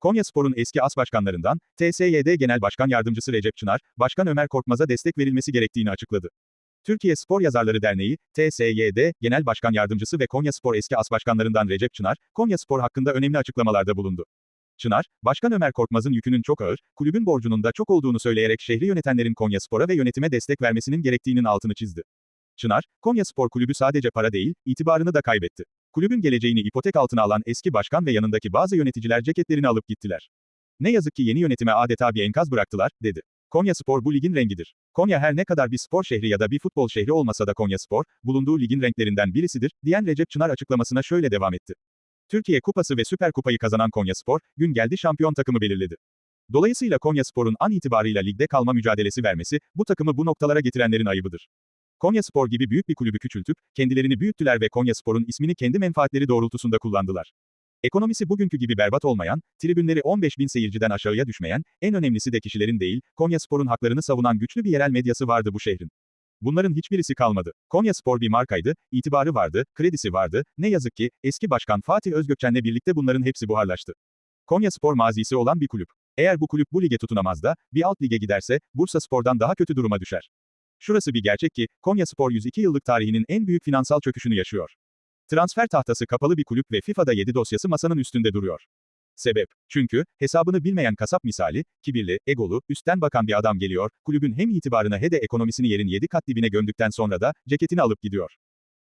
Konyaspor'un eski as başkanlarından, TSYD Genel Başkan Yardımcısı Recep Çınar, Başkan Ömer Korkmaz'a destek verilmesi gerektiğini açıkladı. Türkiye Spor Yazarları Derneği, TSYD, Genel Başkan Yardımcısı ve Konyaspor eski as başkanlarından Recep Çınar, Konyaspor hakkında önemli açıklamalarda bulundu. Çınar, Başkan Ömer Korkmaz'ın yükünün çok ağır, kulübün borcunun da çok olduğunu söyleyerek şehri yönetenlerin Konyaspor'a ve yönetime destek vermesinin gerektiğinin altını çizdi. Çınar, Konyaspor kulübü sadece para değil, itibarını da kaybetti. Kulübün geleceğini ipotek altına alan eski başkan ve yanındaki bazı yöneticiler ceketlerini alıp gittiler. Ne yazık ki yeni yönetime adeta bir enkaz bıraktılar, dedi. Konyaspor bu ligin rengidir. Konya her ne kadar bir spor şehri ya da bir futbol şehri olmasa da Konyaspor, bulunduğu ligin renklerinden birisidir, diyen Recep Çınar açıklamasına şöyle devam etti. Türkiye Kupası ve Süper Kupayı kazanan Konyaspor, gün geldi şampiyon takımı belirledi. Dolayısıyla Konyaspor'un an itibarıyla ligde kalma mücadelesi vermesi, bu takımı bu noktalara getirenlerin ayıbıdır. Konyaspor gibi büyük bir kulübü küçültüp, kendilerini büyüttüler ve Konyaspor'un ismini kendi menfaatleri doğrultusunda kullandılar. Ekonomisi bugünkü gibi berbat olmayan, tribünleri 15 bin seyirciden aşağıya düşmeyen, en önemlisi de kişilerin değil, Konyaspor'un haklarını savunan güçlü bir yerel medyası vardı bu şehrin. Bunların hiçbirisi kalmadı. Konyaspor bir markaydı, itibarı vardı, kredisi vardı, ne yazık ki, eski başkan Fatih Özgökçen'le birlikte bunların hepsi buharlaştı. Konyaspor mazisi olan bir kulüp. Eğer bu kulüp bu lige tutunamaz da, bir alt lige giderse, Bursa Spor'dan daha kötü duruma düşer. Şurası bir gerçek ki, Konyaspor 102 yıllık tarihinin en büyük finansal çöküşünü yaşıyor. Transfer tahtası kapalı bir kulüp ve FIFA'da 7 dosyası masanın üstünde duruyor. Sebep, çünkü, hesabını bilmeyen kasap misali, kibirli, egolu, üstten bakan bir adam geliyor, kulübün hem itibarını he de ekonomisini yerin 7 kat dibine gömdükten sonra da, ceketini alıp gidiyor.